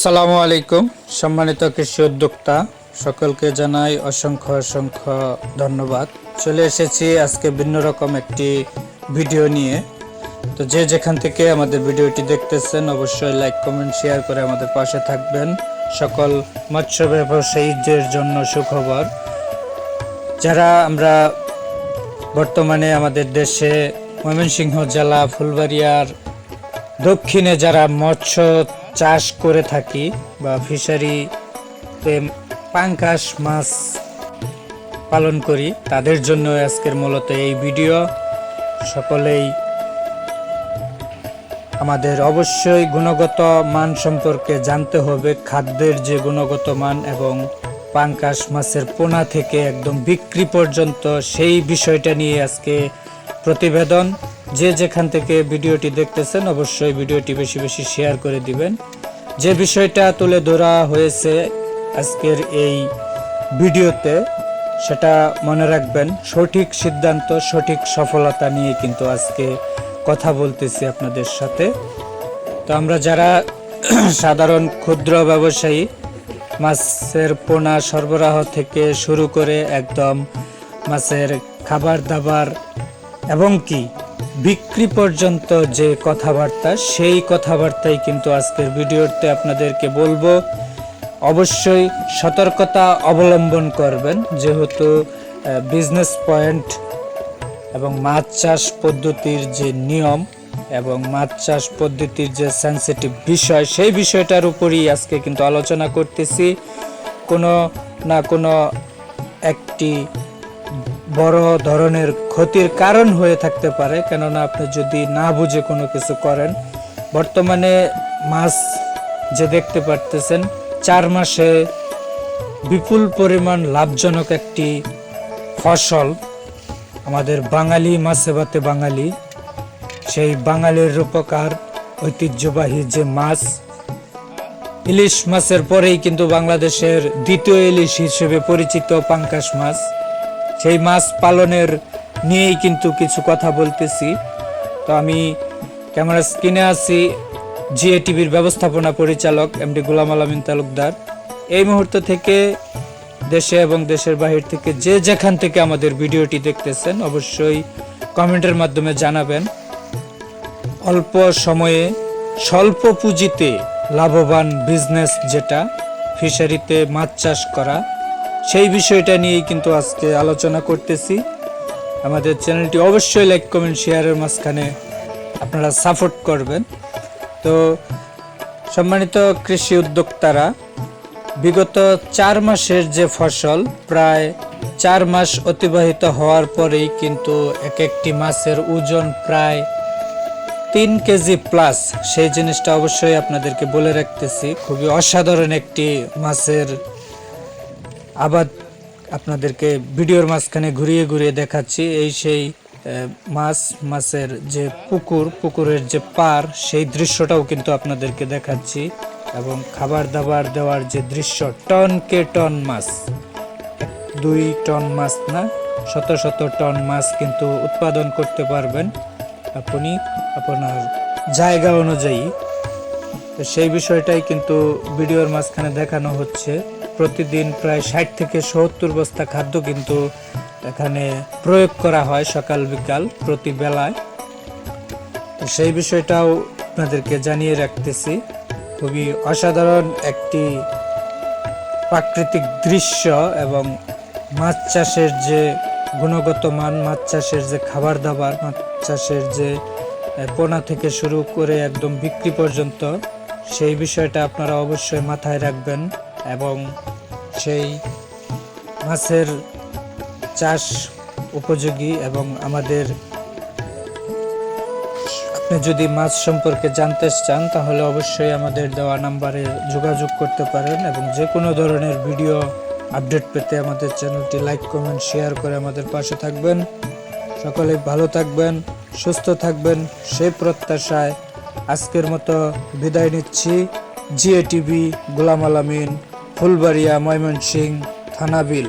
সালামু আলাইকুম, সম্মানিত কৃষি উদ্যোক্তা, সকলকে জানাই অসংখ্য অসংখ্য ধন্যবাদ। চলে এসেছি আজকে ভিন্ন রকম একটি ভিডিও নিয়ে। তো যে যেখান থেকে আমাদের ভিডিওটি দেখতেছেন, অবশ্যই লাইক, কমেন্ট, শেয়ার করে আমাদের পাশে থাকবেন। সকল মৎস্য ব্যবসায়ীদের জন্য সুখবর। যারা আমরা বর্তমানে আমাদের দেশে ময়মনসিংহ জেলা, ফুলবাড়িয়ার দক্ষিণে যারা মৎস্য চাষ করে থাকি বা ফিশারিতে পাঙ্কাশ মাছ পালন করি। তাদের জন্য আজকের মূলত এই ভিডিও। সকলেই আমাদের অবশ্যই গুণগত মান সম্পর্কে জানতে হবে। খাদ্যের যে গুণগত মান এবং পাঙ্কাশ মাছের পোনা থেকে একদম বিক্রি পর্যন্ত সেই বিষয়টা নিয়ে আজকে প্রতিবেদন। যে যেখান থেকে ভিডিওটি দেখতেছেন, অবশ্যই ভিডিওটি বেশি বেশি শেয়ার করে দিবেন। যে বিষয়টা তুলে ধরা হয়েছে আজকের এই ভিডিওতে, সেটা মনে রাখবেন, সঠিক সিদ্ধান্ত, সঠিক সফলতা নিয়ে কিন্তু আজকে কথা বলতেছি আপনাদের সাথে। তো আমরা যারা সাধারণ ক্ষুদ্র ব্যবসায়ী, মাছের পোনা সরবরাহ থেকে শুরু করে একদম মাছের খাবার দাবার, এবং কি বিক্রি পর্যন্ত যে কথাবার্তা, সেই কথাবার্তাই কিন্তু আজকের ভিডিওতে আপনাদেরকে বলব। অবশ্যই সতর্কতা অবলম্বন করবেন, যেহেতু বিজনেস পয়েন্ট এবং মাছ চাষ পদ্ধতির যে নিয়ম এবং মাছ চাষ পদ্ধতির যে সেন্সিটিভ বিষয়, সেই বিষয়টার উপরই আজকে কিন্তু আলোচনা করতেছি। কোনো না কোনো একটি বড় ধরনের ক্ষতির কারণ হয়ে থাকতে পারে, কেননা আপনি যদি না বুঝে কোনো কিছু করেন, বর্তমানে মাছ যে দেখতে পারতেছেন, চার মাসে বিপুল পরিমাণ লাভজনক একটি ফসল আমাদের বাঙালি, মাছে ভাতে বাঙালি, সেই বাঙালির রূপকার, ঐতিহ্যবাহী যে মাছ, ইলিশ মাছের পরেই কিন্তু বাংলাদেশের দ্বিতীয় ইলিশ হিসেবে পরিচিত পাঙ্কাশ মাছ। সেই মাছ পালনের নিয়েই কিন্তু কিছু কথা বলতেছি। তো আমি ক্যামেরা স্ক্রিনে আছি জিএ টিভির ব্যবস্থাপনা পরিচালক এমডি গোলাম আলমিন তালুকদার। এই মুহূর্ত থেকে দেশে এবং দেশের বাহির থেকে যে যেখান থেকে আমাদের ভিডিওটি দেখতেছেন, অবশ্যই কমেন্টের মাধ্যমে জানাবেন। অল্প সময়ে, স্বল্প পুঁজিতে লাভবান বিজনেস যেটা, ফিশারিতে মাছ চাষ করা সেই বিষয়টা নিয়েই কিন্তু আজকে আলোচনা করতেছি। আমাদের চ্যানেলটি অবশ্যই লাইক, কমেন্ট, শেয়ারের মাঝখানে আপনারা সাপোর্ট করবেন। তো সম্মানিত কৃষি উদ্যোক্তারা, বিগত চার মাসের যে ফসল, প্রায় চার মাস অতিবাহিত হওয়ার পরেই কিন্তু এক একটি মাছের ওজন প্রায় তিন কেজি প্লাস সেই জিনিসটা অবশ্যই আপনাদেরকে বলে রাখতেছি। খুবই অসাধারণ একটি মাছের আবাদ আপনাদেরকে ভিডিওর মাঝখানে ঘুরিয়ে ঘুরিয়ে দেখাচ্ছি। এই সেই মাছ, মাছের যে পুকুর, পুকুরের যে পার, সেই দৃশ্যটাও কিন্তু আপনাদেরকে দেখাচ্ছি এবং খাবার দাবার দেওয়ার যে দৃশ্য, টন কে টন মাছ। দুই টন মাছ না, শত শত টন মাছ কিন্তু উৎপাদন করতে পারবেন। আপনি আপনার জায়গা অনুযায়ী সেই বিষয়টাই কিন্তু ভিডিওর মাঝখানে দেখানো হচ্ছে। প্রতিদিন প্রায় ষাট থেকে সত্তর বস্তা খাদ্য কিন্তু এখানে প্রয়োগ করা হয় সকাল, বিকাল, প্রতি বেলায়। তো সেই বিষয়টাও আপনাদেরকে জানিয়ে রাখতেছি। খুবই অসাধারণ একটি প্রাকৃতিক দৃশ্য এবং মাছ চাষের যে গুণগত মান, মাছ চাষের যে খাবার দাবার, মাছ চাষের যে পোনা থেকে শুরু করে একদম বিক্রি পর্যন্ত সেই বিষয়টা আপনারা অবশ্যই মাথায় রাখবেন এবং সেই মাছের চাষ উপযোগী এবং আমাদের আপনি যদি মাছ সম্পর্কে জানতে চান, তাহলে অবশ্যই আমাদের দেওয়া নাম্বারে যোগাযোগ করতে পারেন এবং যে কোনো ধরনের ভিডিও আপডেট পেতে আমাদের চ্যানেলটি লাইক, কমেন্ট, শেয়ার করে আমাদের পাশে থাকবেন। সকলে ভালো থাকবেন, সুস্থ থাকবেন। সেই প্রত্যাশায় আজকের মতো বিদায় নিচ্ছি। জিএ টিভি গোলাম আলামিন ফুলবাড়িয়া ময়মনসিং থানাবিল